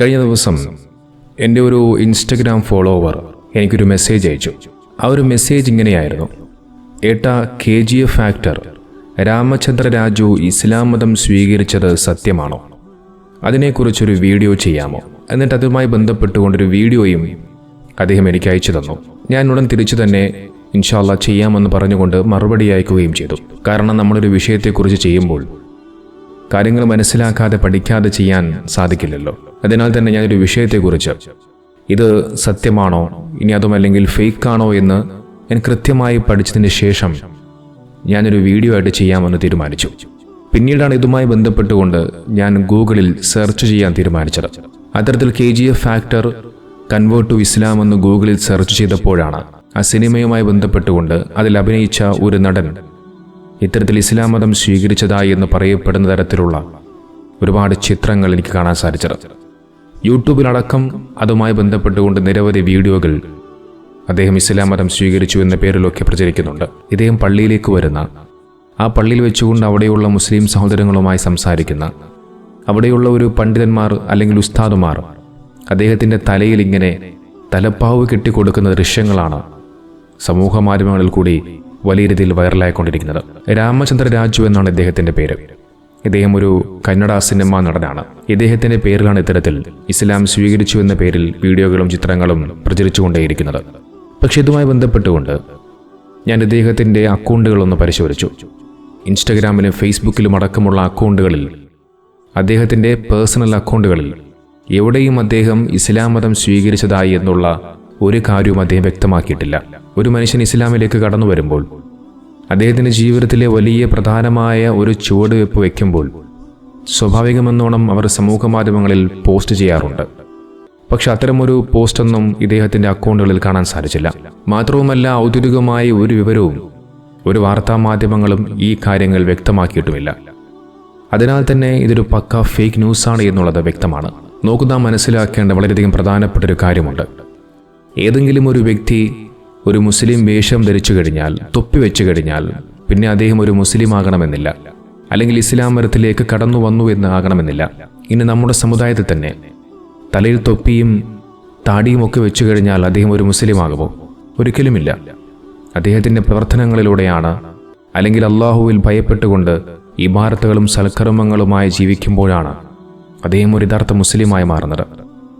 കഴിഞ്ഞ ദിവസം എന്റെ ഒരു ഇൻസ്റ്റഗ്രാം ഫോളോവർ എനിക്കൊരു മെസ്സേജ് അയച്ചു. ആ ഒരു മെസ്സേജ് ഇങ്ങനെയായിരുന്നു. ഏട്ടാ K G F actor Ramachandra Raju Islam മതം സ്വീകരിച്ചത് സത്യമാണോ? അതിനെക്കുറിച്ചൊരു വീഡിയോ ചെയ്യാമോ? എന്നിട്ട് അതുമായി ബന്ധപ്പെട്ടുകൊണ്ടൊരു വീഡിയോയും അദ്ദേഹം എനിക്ക് അയച്ചു തന്നു. ഞാൻ ഉടൻ തിരിച്ചു തന്നെ ഇൻഷാല്ല ചെയ്യാമെന്ന് പറഞ്ഞുകൊണ്ട് മറുപടി അയക്കുകയും ചെയ്തു. കാരണം നമ്മളൊരു വിഷയത്തെക്കുറിച്ച് ചെയ്യുമ്പോൾ കാര്യങ്ങൾ മനസ്സിലാക്കാതെ പഠിക്കാതെ ചെയ്യാൻ സാധിക്കില്ലല്ലോ. അതിനാൽ തന്നെ ഞാനൊരു വിഷയത്തെക്കുറിച്ച്. ഇത് സത്യമാണോ? ഇനി അതുമല്ലെങ്കിൽ ആണോ എന്ന് ഞാൻ കൃത്യമായി പഠിച്ചതിന് ശേഷം ഞാനൊരു വീഡിയോ ആയിട്ട് ചെയ്യാമെന്ന് തീരുമാനിച്ചു. പിന്നീടാണ് ഇതുമായി ബന്ധപ്പെട്ടുകൊണ്ട് ഞാൻ ഗൂഗിളിൽ സെർച്ച് ചെയ്യാൻ തീരുമാനിച്ചത്. അത്തരത്തിൽ K G F factor convert to Islam എന്ന് ഗൂഗിളിൽ സെർച്ച് ചെയ്തപ്പോഴാണ് ആ സിനിമയുമായി ബന്ധപ്പെട്ടുകൊണ്ട് അതിൽ അഭിനയിച്ച ഒരു നടൻ ഇത്തരത്തിൽ ഇസ്ലാം മതം സ്വീകരിച്ചതായി എന്ന് പറയപ്പെടുന്ന തരത്തിലുള്ള ഒരുപാട് ചിത്രങ്ങൾ എനിക്ക് കാണാൻ സാധിച്ചത്. യൂട്യൂബിലടക്കം അതുമായി ബന്ധപ്പെട്ടുകൊണ്ട് നിരവധി വീഡിയോകൾ അദ്ദേഹം ഇസ്ലാം മതം സ്വീകരിച്ചു എന്ന പേരിലൊക്കെ പ്രചരിക്കുന്നുണ്ട്. ഇദ്ദേഹം പള്ളിയിലേക്ക് വരുന്ന ആ പള്ളിയിൽ വെച്ചുകൊണ്ട് അവിടെയുള്ള മുസ്ലിം സഹോദരങ്ങളുമായി സംസാരിക്കുന്ന അവിടെയുള്ള ഒരു പണ്ഡിതന്മാർ അല്ലെങ്കിൽ ഉസ്താദുമാർ അദ്ദേഹത്തിന്റെ തലയിൽ ഇങ്ങനെ തലപ്പാവ് കെട്ടിക്കൊടുക്കുന്ന ദൃശ്യങ്ങളാണ് സമൂഹ മാധ്യമങ്ങളിൽ കൂടി വലിയ രീതിയിൽ വൈറലായിക്കൊണ്ടിരിക്കുന്നത്. രാമചന്ദ്ര രാജു എന്നാണ് ഇദ്ദേഹത്തിന്റെ പേര്. ഇദ്ദേഹം ഒരു കന്നഡ സിനിമാ നടനാണ്. ഇദ്ദേഹത്തിന്റെ പേരിലാണ് ഇത്തരത്തിൽ ഇസ്ലാം സ്വീകരിച്ചു എന്ന പേരിൽ വീഡിയോകളും ചിത്രങ്ങളും പ്രചരിച്ചുകൊണ്ടേയിരിക്കുന്നത്. പക്ഷെ ഇതുമായി ബന്ധപ്പെട്ടുകൊണ്ട് ഞാൻ ഇദ്ദേഹത്തിന്റെ അക്കൗണ്ടുകളൊന്ന് പരിശോധിച്ചു. ഇൻസ്റ്റഗ്രാമിലും ഫേസ്ബുക്കിലും അടക്കമുള്ള അക്കൗണ്ടുകളിൽ അദ്ദേഹത്തിന്റെ പേഴ്സണൽ അക്കൗണ്ടുകളിൽ എവിടെയും അദ്ദേഹം ഇസ്ലാം മതം സ്വീകരിച്ചതായി എന്നുള്ള ഒരു കാര്യവും അദ്ദേഹം വ്യക്തമാക്കിയിട്ടില്ല. ഒരു മനുഷ്യൻ ഇസ്ലാമിലേക്ക് കടന്നു വരുമ്പോൾ അദ്ദേഹത്തിന്റെ ജീവിതത്തിലെ വലിയ പ്രധാനമായ ഒരു ചുവടുവെപ്പ് വയ്ക്കുമ്പോൾ സ്വാഭാവികമെന്നോണം അവർ സമൂഹ മാധ്യമങ്ങളിൽ പോസ്റ്റ് ചെയ്യാറുണ്ട്. പക്ഷെ അത്തരമൊരു പോസ്റ്റൊന്നും ഇദ്ദേഹത്തിന്റെ അക്കൗണ്ടുകളിൽ കാണാൻ സാധിച്ചില്ല. മാത്രവുമല്ല ഔദ്യോഗികമായ ഒരു വിവരവും ഒരു വാർത്താ മാധ്യമങ്ങളും ഈ കാര്യങ്ങൾ വ്യക്തമാക്കിയിട്ടുമില്ല. അതിനാൽ തന്നെ ഇതൊരു പക്ക ഫേക്ക് ന്യൂസാണ് എന്നുള്ളത് വ്യക്തമാണ്. നോക്കുന്ന മനസ്സിലാക്കേണ്ട വളരെയധികം പ്രധാനപ്പെട്ട ഒരു കാര്യമുണ്ട്. ഏതെങ്കിലും ഒരു വ്യക്തി ഒരു മുസ്ലിം വേഷം ധരിച്ചു കഴിഞ്ഞാൽ തൊപ്പി വെച്ചു കഴിഞ്ഞാൽ പിന്നെ അദ്ദേഹം ഒരു മുസ്ലിം ആകണമെന്നില്ല. അല്ലെങ്കിൽ ഇസ്ലാം മരത്തിലേക്ക് കടന്നു വന്നു എന്ന് ആകണമെന്നില്ല. ഇനി നമ്മുടെ സമുദായത്തിൽ തന്നെ തലയിൽ തൊപ്പിയും താടിയും ഒക്കെ വെച്ചു കഴിഞ്ഞാൽ അദ്ദേഹം ഒരു മുസ്ലിം ആകുമോ? ഒരിക്കലുമില്ല. അദ്ദേഹത്തിന്റെ പ്രവർത്തനങ്ങളിലൂടെയാണ് അല്ലെങ്കിൽ അള്ളാഹുവിൽ ഭയപ്പെട്ടുകൊണ്ട് ഇമാരത്തുകളും സൽക്കർമ്മങ്ങളുമായി ജീവിക്കുമ്പോഴാണ് അദ്ദേഹം ഒരു യഥാർത്ഥ മുസ്ലിമായി മാറുന്നത്.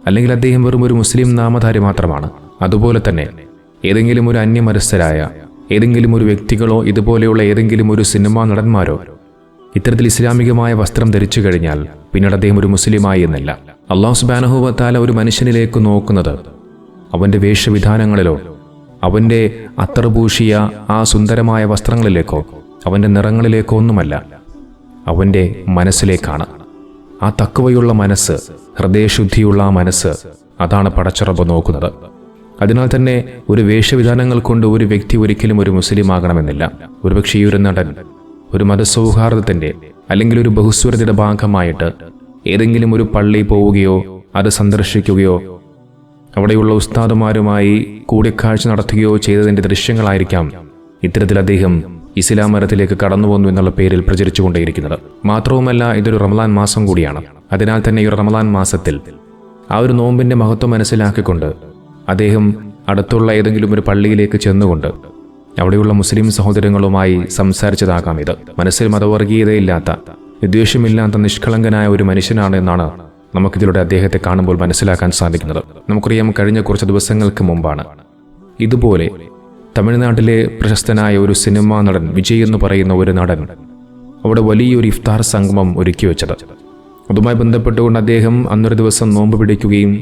അല്ലെങ്കിൽ അദ്ദേഹം വെറും ഒരു മുസ്ലിം നാമധാരി മാത്രമാണ്. അതുപോലെ തന്നെ ഏതെങ്കിലും ഒരു അന്യമനസ്ഥരായ ഏതെങ്കിലും ഒരു വ്യക്തികളോ ഇതുപോലെയുള്ള ഏതെങ്കിലും ഒരു സിനിമാ നടന്മാരോ ഇത്തരത്തിൽ ഇസ്ലാമികമായ വസ്ത്രം ധരിച്ചു കഴിഞ്ഞാൽ പിന്നീട് അദ്ദേഹം ഒരു മുസ്ലിമായി എന്നല്ല. അള്ളാഹു സുബാനഹുബത്താല ഒരു മനുഷ്യനിലേക്ക് നോക്കുന്നത് അവന്റെ വേഷവിധാനങ്ങളിലോ അവന്റെ അത്തർഭൂഷിയ ആ സുന്ദരമായ വസ്ത്രങ്ങളിലേക്കോ അവന്റെ നിറങ്ങളിലേക്കോ ഒന്നുമല്ല. അവന്റെ മനസ്സിലേക്കാണ്. ആ തക്കവയുള്ള മനസ്സ് ഹൃദയശുദ്ധിയുള്ള ആ മനസ്സ് അതാണ് പടച്ചറബ് നോക്കുന്നത്. അതിനാൽ തന്നെ ഒരു വേഷവിധാനങ്ങൾ കൊണ്ട് ഒരു വ്യക്തി ഒരിക്കലും ഒരു മുസ്ലിം ആകണമെന്നില്ല ഒരുപക്ഷെ ഈ ഒരു നടൻ ഒരു മതസൗഹാർദ്ദത്തിന്റെ അല്ലെങ്കിൽ ഒരു ബഹുസ്വരതയുടെ ഭാഗമായിട്ട് ഏതെങ്കിലും ഒരു പള്ളി പോവുകയോ അത് സന്ദർശിക്കുകയോ അവിടെയുള്ള ഉസ്താദുമാരുമായി കൂടിക്കാഴ്ച നടത്തുകയോ ചെയ്തതിന്റെ ദൃശ്യങ്ങളായിരിക്കാം ഇത്തരത്തിൽ അദ്ദേഹം ഇസ്ലാം മരത്തിലേക്ക് കടന്നു വന്നു എന്നുള്ള പേരിൽ പ്രചരിച്ചുകൊണ്ടേയിരിക്കുന്നത്. മാത്രവുമല്ല ഇതൊരു റമദാൻ മാസം കൂടിയാണ്. അതിനാൽ തന്നെ ഈ റമദാൻ മാസത്തിൽ ആ ഒരു നോമ്പിന്റെ മഹത്വം മനസ്സിലാക്കിക്കൊണ്ട് അദ്ദേഹം അടുത്തുള്ള ഏതെങ്കിലും ഒരു പള്ളിയിലേക്ക് ചെന്നുകൊണ്ട് അവിടെയുള്ള മുസ്ലിം സഹോദരങ്ങളുമായി സംസാരിച്ചതാകാം ഇത്. മനസ്സിൽ മതവർഗീയതയില്ലാത്ത വിദ്വേഷമില്ലാത്ത നിഷ്കളങ്കനായ ഒരു മനുഷ്യനാണ് എന്നാണ് നമുക്കിതിലൂടെ അദ്ദേഹത്തെ കാണുമ്പോൾ മനസ്സിലാക്കാൻ സാധിക്കുന്നത്. നമുക്കറിയാം കഴിഞ്ഞ കുറച്ച് ദിവസങ്ങൾക്ക് മുമ്പാണ്. ഇതുപോലെ തമിഴ്നാട്ടിലെ പ്രശസ്തനായ ഒരു സിനിമാ നടൻ വിജയ് എന്ന് പറയുന്ന ഒരു നടൻ അവിടെ വലിയൊരു ഇഫ്താർ സംഗമം ഒരുക്കി വെച്ചത് അതുമായി ബന്ധപ്പെട്ടുകൊണ്ട് അദ്ദേഹം അന്നൊരു ദിവസം നോമ്പ് പിടിക്കുകയും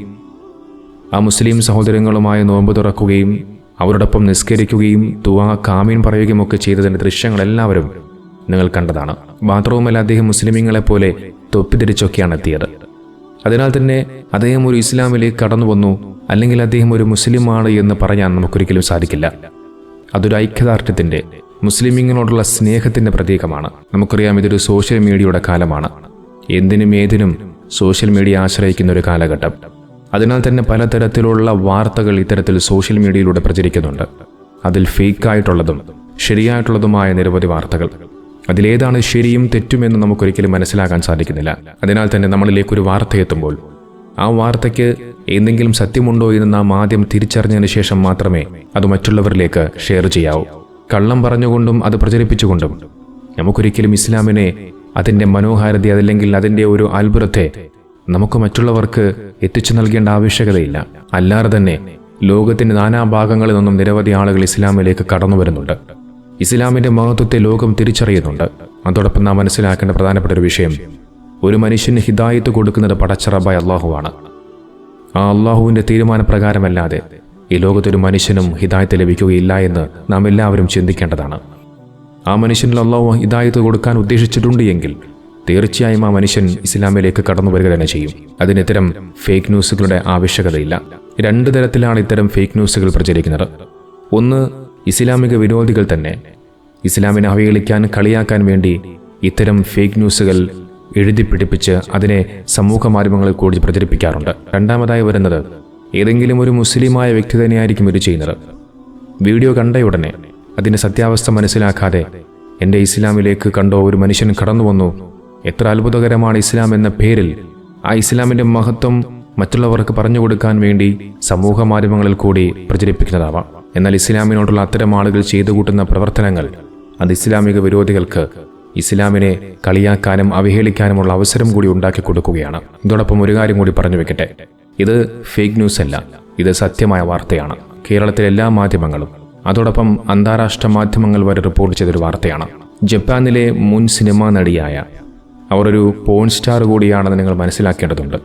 ആ മുസ്ലിം സഹോദരങ്ങളുമായി നോമ്പ് തുറക്കുകയും അവരോടൊപ്പം നിസ്കരിക്കുകയും തുവാ കാമീൻ പറയുകയും ഒക്കെ ചെയ്തതിന്റെ ദൃശ്യങ്ങൾ എല്ലാവരും നിങ്ങൾ കണ്ടതാണ്. മാത്രവുമല്ല അദ്ദേഹം മുസ്ലിമീങ്ങളെ പോലെ തൊപ്പി ധരിച്ചൊക്കെയാണ് എത്തിയത്. അതിനാൽ തന്നെ അദ്ദേഹം ഒരു ഇസ്ലാമിലേക്ക് കടന്നു വന്നു. അല്ലെങ്കിൽ അദ്ദേഹം ഒരു മുസ്ലിമാണ് എന്ന് പറയാൻ നമുക്കൊരിക്കലും സാധിക്കില്ല. അതൊരു ഐക്യദാർഢ്യത്തിന്റെ മുസ്ലിമീങ്ങളോടുള്ള സ്നേഹത്തിന്റെ പ്രതീകമാണ്. നമുക്കറിയാം ഇതൊരു സോഷ്യൽ മീഡിയയുടെ കാലമാണ്. എന്തിനും ഏതിനും സോഷ്യൽ മീഡിയ ആശ്രയിക്കുന്ന ഒരു കാലഘട്ടം. അതിനാൽ തന്നെ പലതരത്തിലുള്ള വാർത്തകൾ ഇത്തരത്തിൽ സോഷ്യൽ മീഡിയയിലൂടെ പ്രചരിക്കുന്നുണ്ട്. അതിൽ ഫേക്കായിട്ടുള്ളതും ശരിയായിട്ടുള്ളതുമായ നിരവധി വാർത്തകൾ. അതിലേതാണ് ശരിയും തെറ്റുമെന്ന് നമുക്കൊരിക്കലും മനസ്സിലാക്കാൻ സാധിക്കുന്നില്ല. അതിനാൽ തന്നെ നമ്മളിലേക്ക് ഒരു വാർത്ത എത്തുമ്പോൾ ആ വാർത്തയ്ക്ക് എന്തെങ്കിലും സത്യമുണ്ടോ എന്ന് നാം ആദ്യം തിരിച്ചറിഞ്ഞതിന് ശേഷം മാത്രമേ അത് മറ്റുള്ളവരിലേക്ക് ഷെയർ ചെയ്യാവൂ. കള്ളം പറഞ്ഞുകൊണ്ടും അത് പ്രചരിപ്പിച്ചുകൊണ്ടും നമുക്കൊരിക്കലും ഇസ്ലാമിനെ അതിന്റെ മനോഹാരിത അതല്ലെങ്കിൽ അതിന്റെ ഒരു അത്ഭുതത്തെ നമുക്ക് മറ്റുള്ളവർക്ക് എത്തിച്ചു നൽകേണ്ട ആവശ്യകതയില്ല. അല്ലാതെ തന്നെ ലോകത്തിന്റെ നാനാഭാഗങ്ങളിൽ നിന്നും നിരവധി ആളുകൾ ഇസ്ലാമിലേക്ക് കടന്നു വരുന്നുണ്ട്. ഇസ്ലാമിന്റെ മഹത്വത്തെ ലോകം തിരിച്ചറിയുന്നുണ്ട്. അതോടൊപ്പം നാം മനസ്സിലാക്കേണ്ട പ്രധാനപ്പെട്ട ഒരു വിഷയം ഒരു മനുഷ്യന് ഹിദായത്ത് കൊടുക്കുന്നത് പടച്ചറബായ അള്ളാഹുവാണ്. ആ അള്ളാഹുവിന്റെ തീരുമാനപ്രകാരമല്ലാതെ ഈ ലോകത്തൊരു മനുഷ്യനും ഹിദായത്ത് ലഭിക്കുകയില്ല എന്ന് നാം എല്ലാവരും ചിന്തിക്കേണ്ടതാണ്. ആ മനുഷ്യനിൽ അള്ളാഹു ഹിദായത്ത് കൊടുക്കാൻ ഉദ്ദേശിച്ചിട്ടുണ്ട് എങ്കിൽ തീർച്ചയായും ആ മനുഷ്യൻ ഇസ്ലാമിലേക്ക് കടന്നു വരിക തന്നെ ചെയ്യും. അതിന് ഇത്തരം ഫേക്ക് ന്യൂസുകളുടെ ആവശ്യകതയില്ല. രണ്ട് തരത്തിലാണ് ഇത്തരം ഫേക്ക് ന്യൂസുകൾ പ്രചരിക്കുന്നത്. ഒന്ന് ഇസ്ലാമിക വിരോധികൾ തന്നെ. ഇസ്ലാമിനെ അവഹേളിക്കാൻ കളിയാക്കാൻ വേണ്ടി ഇത്തരം ഫേക്ക് ന്യൂസുകൾ എഴുതി പിടിപ്പിച്ച് അതിനെ സമൂഹ മാധ്യമങ്ങളിൽ കൂടി പ്രചരിപ്പിക്കാറുണ്ട്. രണ്ടാമതായി വരുന്നത് ഏതെങ്കിലും ഒരു മുസ്ലിമായ വ്യക്തി തന്നെയായിരിക്കും ഇത് ചെയ്യുന്നത്. വീഡിയോ കണ്ടയുടനെ അതിന്റെ സത്യാവസ്ഥ മനസ്സിലാക്കാതെ എന്റെ ഇസ്ലാമിലേക്ക് കണ്ടോ ഒരു മനുഷ്യൻ കടന്നു വന്നു എത്ര അത്ഭുതകരമാണ് ഇസ്ലാം എന്ന പേരിൽ ആ ഇസ്ലാമിന്റെ മഹത്വം മറ്റുള്ളവർക്ക് പറഞ്ഞു കൊടുക്കാൻ വേണ്ടി സമൂഹ മാധ്യമങ്ങളിൽ കൂടി പ്രചരിപ്പിക്കുന്നതാവാം. എന്നാൽ ഇസ്ലാമിനോടുള്ള അത്തരം ആളുകൾ ചെയ്തു കൂട്ടുന്ന പ്രവർത്തനങ്ങൾ അത് ഇസ്ലാമിക വിരോധികൾക്ക് ഇസ്ലാമിനെ കളിയാക്കാനും അവഹേളിക്കാനുമുള്ള അവസരം കൂടി ഉണ്ടാക്കി കൊടുക്കുകയാണ്. ഇതോടൊപ്പം ഒരു കാര്യം കൂടി പറഞ്ഞു വെക്കട്ടെ. ഇത് ഫേക്ക് ന്യൂസ് അല്ല. ഇത് സത്യമായ വാർത്തയാണ്. കേരളത്തിലെ എല്ലാ മാധ്യമങ്ങളും അതോടൊപ്പം അന്താരാഷ്ട്ര മാധ്യമങ്ങൾ വരെ റിപ്പോർട്ട് ചെയ്തൊരു വാർത്തയാണ്. ജപ്പാനിലെ മുൻ സിനിമാ നടിയായ അവർ ഒരു പോൺ സ്റ്റാർ കൂടിയാണെന്ന് നിങ്ങൾ മനസ്സിലാക്കേണ്ടതുണ്ട്.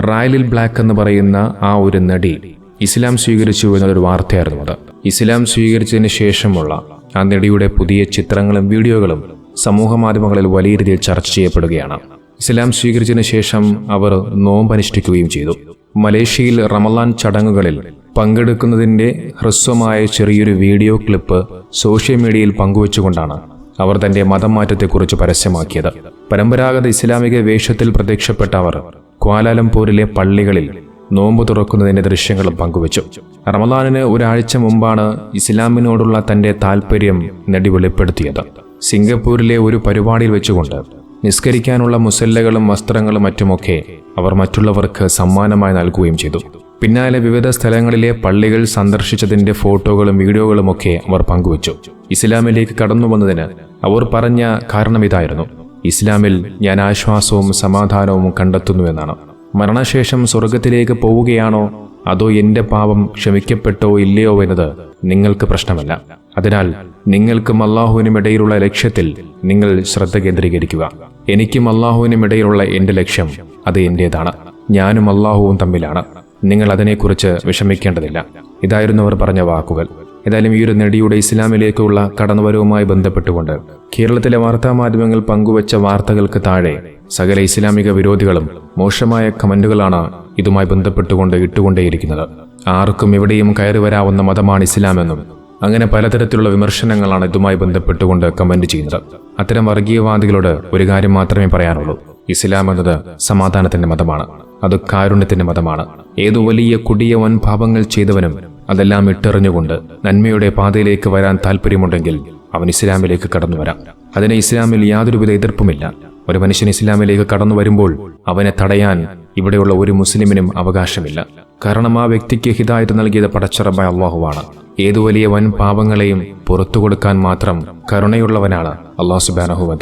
റായലിൽ ബ്ലാക്ക് എന്ന് പറയുന്ന ആ ഒരു നടി ഇസ്ലാം സ്വീകരിച്ചു എന്നൊരു വാർത്തയായിരുന്നു അത്. ഇസ്ലാം സ്വീകരിച്ചതിന് ശേഷമുള്ള ആ നടിയുടെ പുതിയ ചിത്രങ്ങളും വീഡിയോകളും സമൂഹ മാധ്യമങ്ങളിൽ വലിയ രീതിയിൽ ചർച്ച ചെയ്യപ്പെടുകയാണ്. ഇസ്ലാം സ്വീകരിച്ചതിന് ശേഷം അവർ നോമ്പ് അനുഷ്ഠിക്കുകയും ചെയ്തു. മലേഷ്യയിൽ റമലാൻ ചടങ്ങുകളിൽ പങ്കെടുക്കുന്നതിന്റെ ഹ്രസ്വമായ ചെറിയൊരു വീഡിയോ ക്ലിപ്പ് സോഷ്യൽ മീഡിയയിൽ പങ്കുവച്ചുകൊണ്ടാണ് അവർ തന്റെ മതം മാറ്റത്തെക്കുറിച്ച് പരസ്യമാക്കിയത്. പരമ്പരാഗത ഇസ്ലാമിക വേഷത്തിൽ പ്രത്യക്ഷപ്പെട്ട അവർ ക്വാലാലംപൂരിലെ പള്ളികളിൽ നോമ്പ് തുറക്കുന്നതിന്റെ ദൃശ്യങ്ങളും പങ്കുവച്ചു. റമദാനിന് ഒരാഴ്ച മുമ്പാണ് ഇസ്ലാമിനോടുള്ള തന്റെ താൽപ്പര്യം നടി വെളിപ്പെടുത്തിയത്. സിംഗപ്പൂരിലെ ഒരു പരിപാടിയിൽ വെച്ചുകൊണ്ട് നിസ്കരിക്കാനുള്ള മുസല്ലകളും വസ്ത്രങ്ങളും മറ്റുമൊക്കെ അവർ മറ്റുള്ളവർക്ക് സമ്മാനമായി നൽകുകയും ചെയ്തു. പിന്നാലെ വിവിധ സ്ഥലങ്ങളിലെ പള്ളികൾ സന്ദർശിച്ചതിന്റെ ഫോട്ടോകളും വീഡിയോകളും ഒക്കെ അവർ പങ്കുവച്ചു. ഇസ്ലാമിലേക്ക് കടന്നു വന്നതിന് അവർ പറഞ്ഞ കാരണം ഇതായിരുന്നു. ഇസ്ലാമിൽ ഞാൻ ആശ്വാസവും സമാധാനവും കണ്ടെത്തുന്നുവെന്നാണ് മരണശേഷം സ്വർഗത്തിലേക്ക് പോവുകയാണോ? അതോ എന്റെ പാപം ക്ഷമിക്കപ്പെട്ടോ ഇല്ലയോ എന്നത് നിങ്ങൾക്ക് പ്രശ്നമല്ല. അതിനാൽ നിങ്ങൾക്കും അള്ളാഹുവിനും ഇടയിലുള്ള ലക്ഷ്യത്തിൽ നിങ്ങൾ ശ്രദ്ധ കേന്ദ്രീകരിക്കുക. എനിക്കും അള്ളാഹുവിനും ഇടയിലുള്ള എന്റെ ലക്ഷ്യം അത് എന്റേതാണ്. ഞാനും അള്ളാഹുവും തമ്മിലാണ്. നിങ്ങൾ അതിനെക്കുറിച്ച് വിഷമിക്കേണ്ടതില്ല. ഇതായിരുന്നു അവർ പറഞ്ഞ വാക്കുകൾ. ഏതായാലും ഈ ഒരു നടിയുടെ ഇസ്ലാമിലേക്കുള്ള കടന്നുവരവുമായി ബന്ധപ്പെട്ടുകൊണ്ട് കേരളത്തിലെ വാർത്താമാധ്യമങ്ങൾ പങ്കുവച്ച വാർത്തകൾക്ക് താഴെ സകല ഇസ്ലാമിക വിരോധികളും മോശമായ കമന്റുകളാണ് ഇതുമായി ബന്ധപ്പെട്ടുകൊണ്ട് ഇട്ടുകൊണ്ടേയിരിക്കുന്നത്. ആർക്കും എവിടെയും കയറി വരാവുന്ന മതമാണ് ഇസ്ലാമെന്നും അങ്ങനെ പലതരത്തിലുള്ള വിമർശനങ്ങളാണ് ഇതുമായി ബന്ധപ്പെട്ടുകൊണ്ട് കമന്റ് ചെയ്യുന്നത്. അത്തരം വർഗീയവാദികളോട് ഒരു കാര്യം മാത്രമേ പറയാനുള്ളൂ. ഇസ്ലാം എന്നത് സമാധാനത്തിന്റെ മതമാണ്. അത് കാരുണ്യത്തിന്റെ മതമാണ്. ഏതു വലിയ കുടിയ വൻ പാപങ്ങൾ ചെയ്തവനും അതെല്ലാം ഇട്ടെറിഞ്ഞുകൊണ്ട് നന്മയുടെ പാതയിലേക്ക് വരാൻ താല്പര്യമുണ്ടെങ്കിൽ അവൻ ഇസ്ലാമിലേക്ക് കടന്നു വരാം. അതിന് ഇസ്ലാമിൽ യാതൊരുവിധ എതിർപ്പുമില്ല. ഒരു മനുഷ്യൻ ഇസ്ലാമിലേക്ക് കടന്നു വരുമ്പോൾ അവനെ തടയാൻ ഇവിടെയുള്ള ഒരു മുസ്ലിമിനും അവകാശമില്ല. കാരണം ആ വ്യക്തിക്ക് ഹിതായത് നൽകിയത് പടച്ചറബായ അള്ളാഹുവാണ്. ഏതു വലിയ വൻ പാപങ്ങളെയും പുറത്തു കൊടുക്കാൻ മാത്രം കരുണയുള്ളവനാണ് അള്ളാഹു സുബാനഹു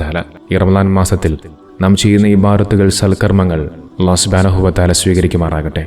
ഈ റമദാൻ മാസത്തിൽ നാം ചെയ്യുന്ന ഈ ഭാരത്തുകൾ സൽക്കർമ്മങ്ങൾ അള്ളാഹു സുബാനഹുബത്താല സ്വീകരിക്കുമാറാകട്ടെ.